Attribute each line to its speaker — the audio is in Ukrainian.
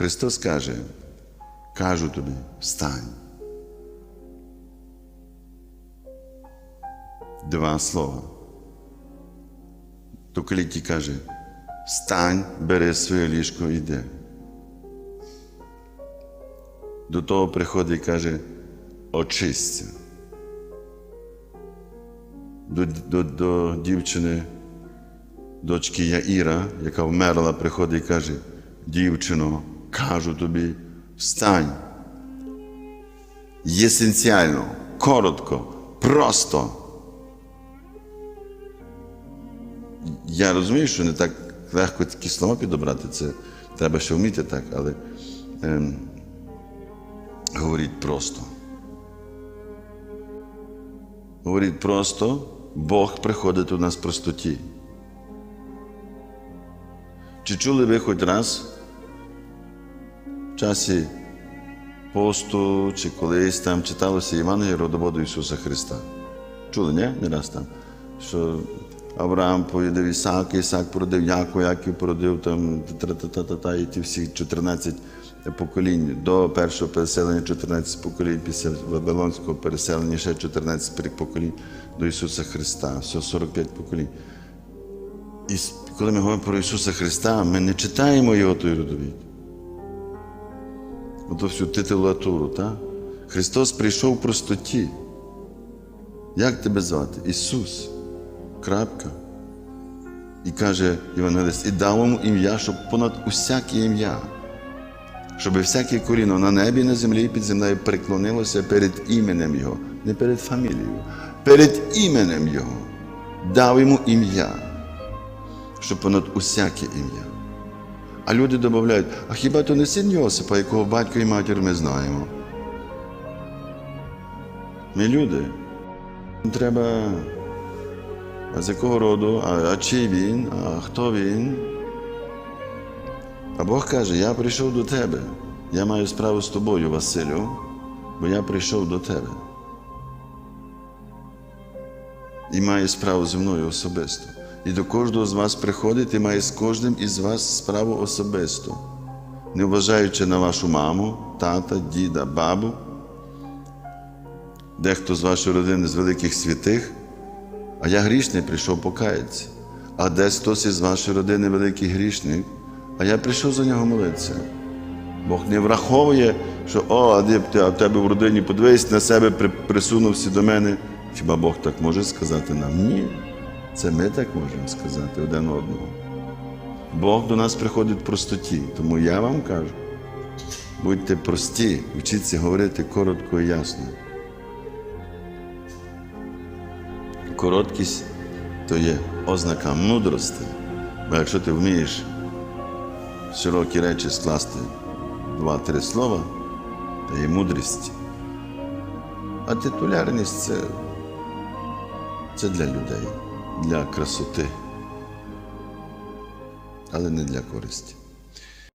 Speaker 1: Христос каже, кажу тобі, встань. Два слова. То кліті каже, встань, бери своє ліжко і йди. До того приходить і каже, очисться. До, до, до дівчини, дочки Яїра, яка вмерла, приходить і каже, дівчино, кажу тобі, встань. Єсенціально, коротко, просто. Я розумію, що не так легко такі слова підобрати, це треба ще вміти так, але ем, говоріть просто. Говоріть просто, Бог приходить у нас в простоті. Чи чули ви хоч раз часі посту, чи колись там читалося Євангеліє родоводу Ісуса Христа? Чули, ні? Не раз там. Що Авраам поїдав Ісаак, Ісаак породив Якова, Яків породив там та-та-та-та, і ті всі 14 поколінь. До першого переселення 14 поколінь, після Вавилонського переселення ще 14 поколінь до Ісуса Христа, все 45 поколінь. І коли ми говоримо про Ісуса Христа, ми не читаємо Його той родовід. Ото всю титулатуру, так? Христос прийшов в простоті. Як тебе звати? Ісус. Крапка. І каже Євангелист, і дав йому ім'я, щоб понад усяке ім'я, щоб всяке коліно на небі, на землі і під землею преклонилося перед іменем Його, не перед фамілією, перед іменем Його. Дав йому ім'я, щоб понад усяке ім'я. А люди додають, а хіба то не син Йосипа, якого батько і матір ми знаємо? Ми люди. Треба. А з якого роду, а, а чий він, а хто він? А Бог каже, я прийшов до тебе. Я маю справу з тобою, Василю, бо я прийшов до тебе. І маю справу зі мною особисто. І до кожного з вас приходить і має з кожним із вас справу особисто, не вважаючи на вашу маму, тата, діда, бабу, дехто з вашої родини з великих святих. А я грішний прийшов покаятися. А десь хтось із вашої родини великий грішник, а я прийшов за нього молитися. Бог не враховує, що о, а в тебе в родині подивись на себе, присунувся до мене. Хіба Бог так може сказати нам? Ні. Це ми так можемо сказати один одному. Бог до нас приходить в простоті, тому я вам кажу, будьте прості, вчіться говорити коротко і ясно. Короткість то є ознака мудрості, бо якщо ти вмієш широкі речі скласти два-три слова, то є мудрість. А титулярність це, це для людей, для красоти, але не для користі.